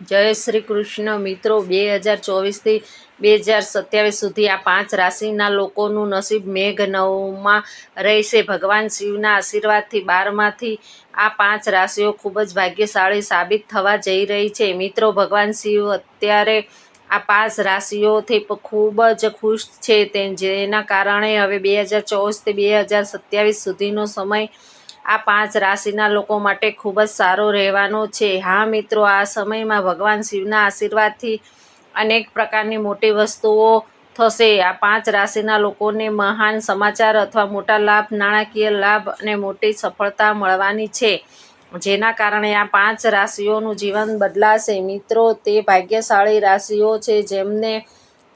જય શ્રી કૃષ્ણ. મિત્રો, બે હજાર ચોવીસથી બે હજાર સત્યાવીસ સુધી આ પાંચ રાશિના લોકોનું નસીબ મેઘ નવમાં રહેશે. ભગવાન શિવના આશીર્વાદથી બારમાંથી આ પાંચ રાશિઓ ખૂબ જ ભાગ્યશાળી સાબિત થવા જઈ રહી છે. મિત્રો, ભગવાન શિવ અત્યારે આ પાંચ રાશિઓથી ખૂબ જ ખુશ છે. તે જેના કારણે હવે બે હજાર ચોવીસથી બે હજાર સત્યાવીસ સુધીનો સમય આ પાંચ રાશિના લોકો માટે ખૂબ જ સારો રહેવાનો છે. હા, મિત્રો, આ સમયમાં ભગવાન શિવના આશીર્વાદથી અનેક પ્રકારની મોટી વસ્તુઓ થશે. આ પાંચ રાશિના લોકોને મહાન સમાચાર અથવા મોટા લાભ, નાણાકીય લાભ અને મોટી સફળતા મળવાની છે. જેના કારણે આ પાંચ રાશિઓનું જીવન બદલાશે. મિત્રો, તે ભાગ્યશાળી રાશિઓ છે જેમને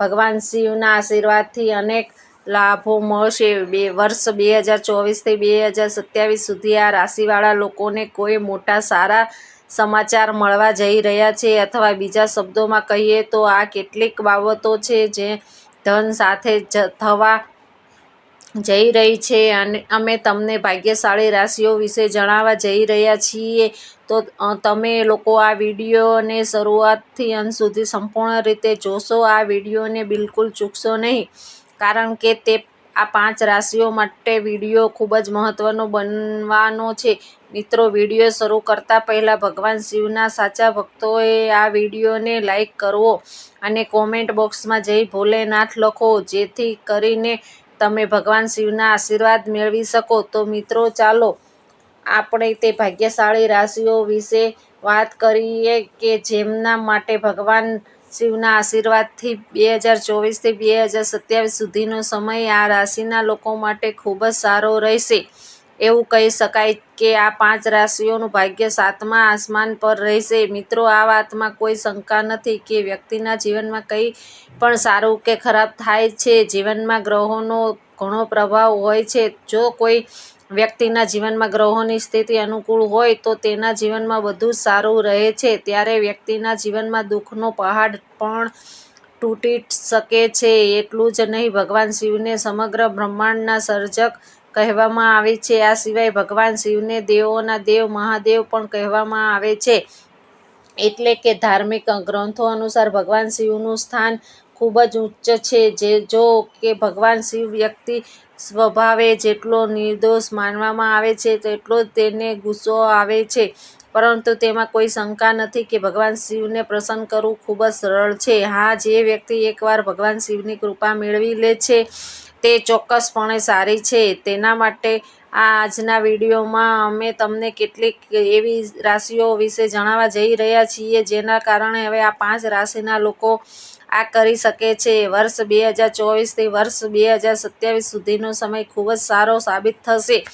ભગવાન શિવના આશીર્વાદથી અનેક લાભો મળશે. બે વર્ષ બે હજાર ચોવીસથી બે હજાર સત્યાવીસ સુધી આ રાશિવાળા લોકોને કોઈ મોટા સારા સમાચાર મળવા જઈ રહ્યા છે અથવા બીજા શબ્દોમાં કહીએ તો આ કેટલીક બાબતો છે જે ધન સાથે જ થવા જઈ રહી છે અને અમે તમને ભાગ્યશાળી રાશિઓ વિશે જણાવવા જઈ રહ્યા છીએ. તો તમે લોકો આ વિડીયોને શરૂઆતથી અંત સુધી સંપૂર્ણ રીતે જોશો. આ વિડીયોને બિલકુલ ચૂકશો નહીં. કારણ કે તે આ પાંચ રાશિઓ માટે વીડિયો ખૂબ જ મહત્ત્વનો બનવાનો છે. મિત્રો, વીડિયો શરૂ કરતાં પહેલાં ભગવાન શિવના સાચા ભક્તોએ આ વિડીયોને લાઈક કરવો અને કોમેન્ટ બોક્સમાં જય ભોલેનાથ લખો, જેથી કરીને તમે ભગવાન શિવના આશીર્વાદ મેળવી શકો. તો મિત્રો, ચાલો આપણે તે ભાગ્યશાળી રાશિઓ વિશે વાત કરીએ કે જેમના માટે ભગવાન શિવના આશીર્વાદથી બે હજાર ચોવીસથી બે હજાર સત્યાવીસ સુધીનો સમય આ રાશિના લોકો માટે ખૂબ જ સારો રહેશે. એવું કહી શકાય કે આ પાંચ રાશિઓનું ભાગ્ય સાતમા આસમાન પર રહેશે. મિત્રો, આ વાતમાં કોઈ શંકા નથી કે વ્યક્તિના જીવનમાં કંઈ પણ સારું કે ખરાબ થાય છે. જીવનમાં ગ્રહોનો ઘણો પ્રભાવ હોય છે. જો કોઈ વ્યક્તિના જીવનમાં ગ્રહોની સ્થિતિ અનુકૂળ હોય તો તેના જીવનમાં બધું સારું રહે છે. ત્યારે વ્યક્તિના જીવનમાં દુઃખનો પહાડ પણ તૂટી શકે છે. એટલું જ નહીં, ભગવાન શિવને સમગ્ર બ્રહ્માંડના સર્જક કહેવામાં આવે છે. આ સિવાય ભગવાન શિવને દેવોના દેવ મહાદેવ પણ કહેવામાં આવે છે. એટલે કે ધાર્મિક ગ્રંથો અનુસાર ભગવાન શિવનું સ્થાન ખૂબ જ ઉચ્ચ છે. જે જો કે ભગવાન શિવ વ્યક્તિ સ્વભાવે જેટલો નિર્દોષ માનવામાં આવે છે, તેટલો જ તેને ગુસ્સો આવે છે. પરંતુ તેમાં કોઈ શંકા નથી કે ભગવાન શિવને પ્રસન્ન કરવું ખૂબ જ સરળ છે. હા, જે વ્યક્તિ એકવાર ભગવાન શિવની કૃપા મેળવી લે છે, તે ચોક્કસપણે સારી છે. તેના માટે આ આજના વિડીયોમાં અમે તમને કેટલીક એવી રાશિઓ વિશે જણાવવા જઈ રહ્યા છીએ, જેના કારણે હવે આ પાંચ રાશિના લોકો આ કરી શકે છે. વર્ષ બે હજાર ચોવીસથી વર્ષ બે હજાર સત્યાવીસ સુધીનો સમય ખૂબ જ સારો સાબિત થશે.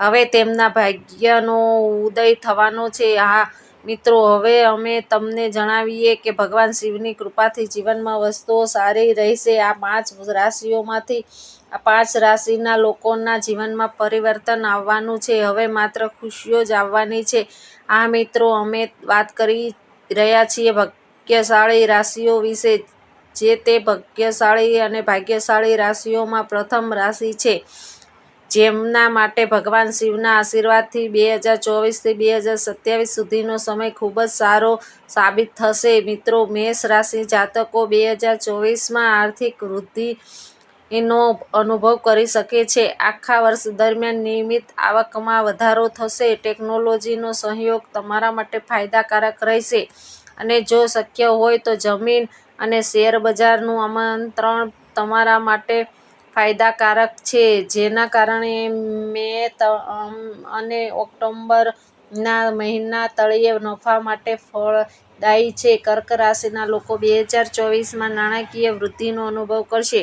હવે તેમના ભાગ્યનો ઉદય થવાનો છે. હા, મિત્રો, હવે અમે તમને જણાવીએ કે ભગવાન શિવની કૃપાથી જીવનમાં વસ્તુઓ સારી રહેશે. આ પાંચ રાશિઓમાંથી આ પાંચ રાશિના લોકોના જીવનમાં પરિવર્તન આવવાનું છે. હવે માત્ર ખુશીઓ જ આવવાની છે. આ મિત્રો, અમે વાત કરી રહ્યા છીએ. ભાગ્યશાળી રાશિઓ વિશે જે તે ભાગ્યશાળી અને ભાગ્યશાળી રાશિઓમાં પ્રથમ રાશિ છે. જેમના માટે ભગવાન શિવના આશીર્વાદથી બે હજાર ચોવીસથી બે હજાર સત્યાવીસ સુધીનો સમય ખૂબ જ સારો સાબિત થશે. મિત્રો, મેષ રાશિ જાતકો બે હજાર ચોવીસમાં આર્થિક વૃદ્ધિ એનો અનુભવ કરી શકે છે. આખા વર્ષ દરમિયાન નિયમિત આવકમાં વધારો થશે. ટેકનોલોજીનો સહયોગ તમારા માટે ફાયદાકારક રહેશે. અને જો શક્ય હોય તો જમીન અને શેર બજારનું આમંત્રણ તમારા માટે ફાયદાકારક છે. જેના કારણે મે અને ઓક્ટોબરના મહિના તળિયે નફા માટે ફળદાયી છે. કર્ક રાશિના લોકો બે હજાર ચોવીસમાં નાણાકીય વૃદ્ધિનો અનુભવ કરશે.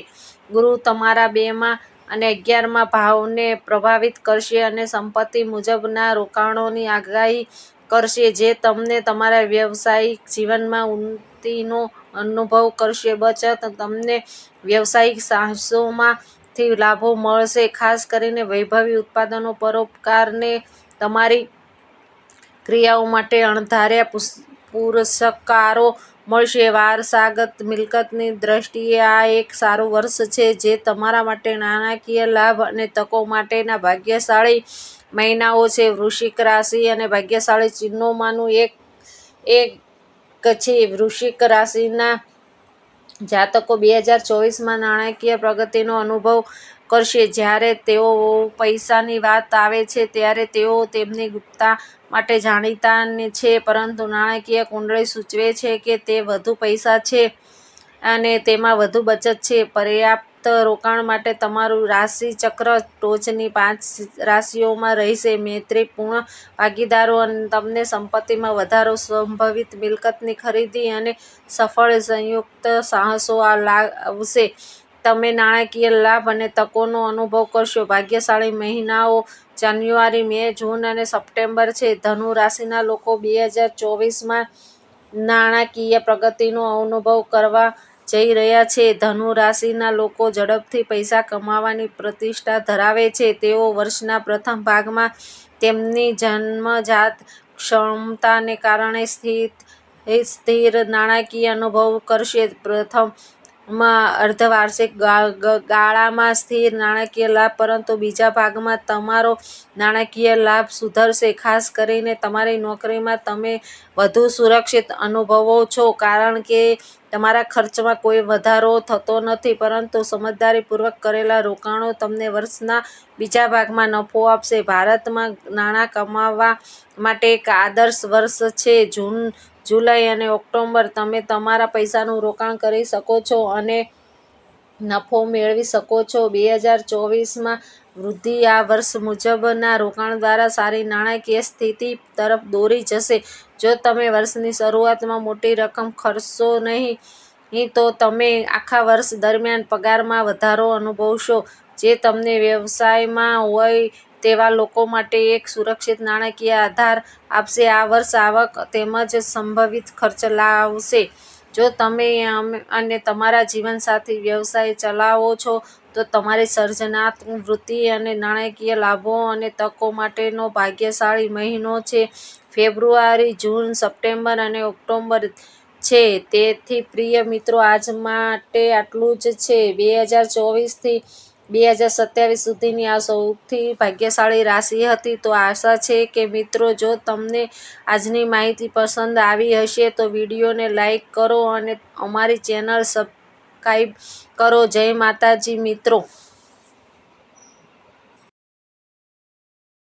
ગુરુ તમારા બેમાં અને અગિયારમાં ભાવને પ્રભાવિત કરશે અને સંપત્તિ મુજબના રોકાણોની આગાહી કરશે જે તમને તમારા વ્યવસાયિક જીવનમાં ઉન્નતિનો અનુભવ કરશે. બચત તમને વ્યવસાયિક સાહસોમાંથી લાભો મળશે, ખાસ કરીને વૈભવી ઉત્પાદનો, પરોપકારને તમારી ક્રિયાઓ માટે અણધાર્યા પુરસ્કારો મળશે. વારસાગત મિલકતની દ્રષ્ટિએ આ એક સારું વર્ષ છે, જે તમારા માટે નાણાકીય લાભ અને તકો માટેના ભાગ્યશાળી મહિનાઓ છે, વૃશ્ચિક રાશિ અને ભાગ્યશાળી ચિહ્નોમાંનું એક એક છે વૃશ્ચિક રાશિના જાતકો બે હજાર ચોવીસમાં નાણાકીય પ્રગતિનો અનુભવ કરશે. જ્યારે તેઓ પૈસાની વાત આવે છે, ત્યારે તેઓ તેમની ગુપ્તા માટે જાણીતા છે, પરંતુ નાણાકીય કુંડળી સૂચવે છે કે તે વધુ પૈસા છે અને તેમાં વધુ બચત છે. પર્યાપ્ત રોકાણ માટે તમારું રાશિચક્ર ટોચની પાંચ રાશિઓમાં રહેશે. મૈત્રીપૂર્ણ ભાગીદારો તમને સંપત્તિમાં વધારો, સંભવિત મિલકતની ખરીદી અને સફળ સંયુક્ત સાહસો લાવશે. તમે નાણાકીય લાભ અને તકોનો અનુભવ કરશો. ભાગ્યશાળી મહિનાઓ જાન્યુઆરી, મે, જૂન અને સપ્ટેમ્બર છે. ધનુ રાશિના લોકો બે હજાર ચોવીસમાં નાણાકીય પ્રગતિનો અનુભવ કરવા જઈ રહ્યા છે. ધનુ રાશિના લોકો ઝડપથી પૈસા કમાવાની પ્રતિષ્ઠા ધરાવે છે. તેઓ વર્ષના પ્રથમ ભાગમાં તેમની જન્મજાત ક્ષમતાને કારણે સ્થિર નાણાકીય અનુભવ કરશે. પ્રથમ અર્ધવાર્ષિક ગાળામાં સ્થિર નાણાકીય લાભ, પરંતુ બીજા ભાગમાં તમારો નાણાકીય લાભ સુધરશે. ખાસ કરીને તમારી નોકરીમાં તમે વધુ સુરક્ષિત અનુભવો છો? કારણ કે તમારા ખર્ચમાં કોઈ વધારો થતો નથી, પરંતુ સમજદારીપૂર્વક કરેલા રોકાણો તમને વર્ષના બીજા ભાગમાં નફો આપશે. ભારતમાં નાણાં કમાવા માટે એક આદર્શ વર્ષ છે, જૂન, જુલાઈ અને ઓક્ટોબર. તમે તમારા પૈસાનું રોકાણ કરી શકો છો અને નફો મેળવી શકો છો. બે હજાર ચોવીસમાં વૃદ્ધિ આ વર્ષ મુજબના રોકાણ દ્વારા સારી નાણાકીય સ્થિતિ તરફ દોરી જશે. જો તમે વર્ષની શરૂઆતમાં મોટી રકમ ખર્ચશો નહીં, તો તમે આખા વર્ષ દરમિયાન પગારમાં વધારો અનુભવશો. જે તમને વ્યવસાયમાં હોય તેવા લોકો માટે એક સુરક્ષિત નાણાકીય આધાર આપશે. આ વર્ષ આવક તેમજ સંભવિત ખર્ચ લાવશે. જો તમે અને તમારા જીવનસાથી વ્યવસાય ચલાવો છો તો તમારી સર્જનાત્મક વૃત્તિ અને નાણાકીય લાભો અને તકો માટેનો ભાગ્યશાળી મહિનો છે. ફેબ્રુઆરી, જૂન, સપ્ટેમ્બર અને ઓક્ટોબર છે. તેથી પ્રિય મિત્રો, આજ માટે આટલું જ છે. બે હજાર ચોવીસથી બે હજાર સત્યાવીસ સુધીની આ સૌથી ભાગ્યશાળી રાશિ હતી. તો આશા છે કે મિત્રો, જો તમને આજની માહિતી પસંદ આવી હશે, તો વિડીયોને લાઈક કરો અને અમારી ચેનલ સબસ્ક્રાઈબ કરો જય માતાજી મિત્રો.